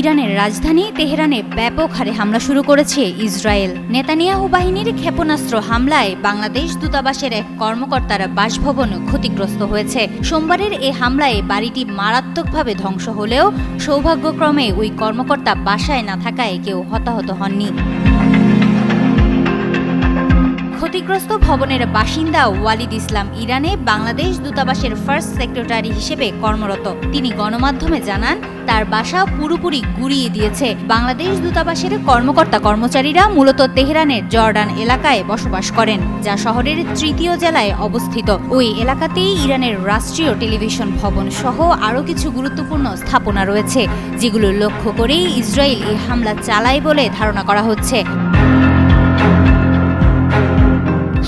ইরানের রাজধানী তেহরানে ব্যাপক হারে হামলা শুরু করেছে ইসরায়েল। নেতানিয়াহু বাহিনীর ক্ষেপণাস্ত্র হামলায় বাংলাদেশ দূতাবাসের এক কর্মকর্তার বাসভবন ক্ষতিগ্রস্ত হয়েছে। সোমবারের এ হামলায় বাড়িটি মারাত্মকভাবে ধ্বংস হলেও সৌভাগ্যক্রমে ওই কর্মকর্তা বাসায় না থাকায় কেউ হতাহত হননি। ক্ষতিগ্রস্ত ভবনের বাসিন্দা ওয়ালিদ ইসলাম ইরানে বাংলাদেশ দূতাবাসের ফার্স্ট সেক্রেটারি হিসেবে কর্মরত। তিনি গণমাধ্যমে জানান, তার বাসা পুরোপুরি গুড়িয়ে দিয়েছে। বাংলাদেশ দূতাবাসের কর্মকর্তা কর্মচারীরা মূলত তেহরানের জর্ডান এলাকায় বসবাস করেন, যা শহরের তৃতীয় জেলায় অবস্থিত। ওই এলাকাতেই ইরানের রাষ্ট্রীয় টেলিভিশন ভবন সহ আরও কিছু গুরুত্বপূর্ণ স্থাপনা রয়েছে, যেগুলো লক্ষ্য করেই ইসরায়েল এই হামলা চালায় বলে ধারণা করা হচ্ছে।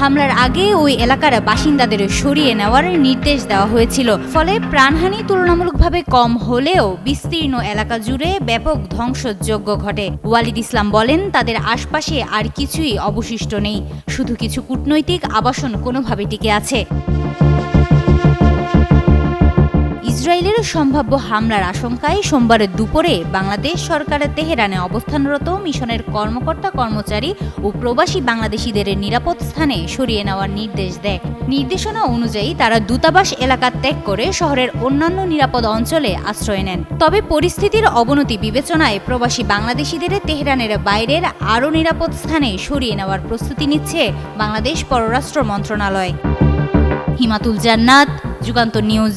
হামলার আগে ওই এলাকার বাসিন্দাদের সরিয়ে নেওয়ার নির্দেশ দেওয়া হয়েছিল। ফলে প্রাণহানি তুলনামূলকভাবে কম হলেও বিস্তীর্ণ এলাকা জুড়ে ব্যাপক ধ্বংসযজ্ঞ ঘটে। ওয়ালিদ ইসলাম বলেন, তাদের আশপাশে আর কিছুই অবশিষ্ট নেই। শুধু কিছু কূটনৈতিক আবাসন কোনোভাবে টিকে আছে। ইসরায়েলের সম্ভাব্য হামলার আশঙ্কায় সোমবারের দুপুরে বাংলাদেশ সরকারের তেহরানে অবস্থানরত মিশনের কর্মকর্তা কর্মচারী ও প্রবাসী বাংলাদেশিদের নিরাপদ স্থানে সরিয়ে নেওয়ার নির্দেশ দেয়। নির্দেশনা অনুযায়ী তারা দূতাবাস এলাকা ত্যাগ করে শহরের অন্যান্য নিরাপদ অঞ্চলে আশ্রয় নেন। তবে পরিস্থিতির অবনতি বিবেচনায় প্রবাসী বাংলাদেশিদের তেহরানের বাইরের আরও নিরাপদ স্থানে সরিয়ে নেওয়ার প্রস্তুতি নিচ্ছে বাংলাদেশ পররাষ্ট্র মন্ত্রণালয়। হিমাতুল জান্নাত, যুগান্ত নিউজ।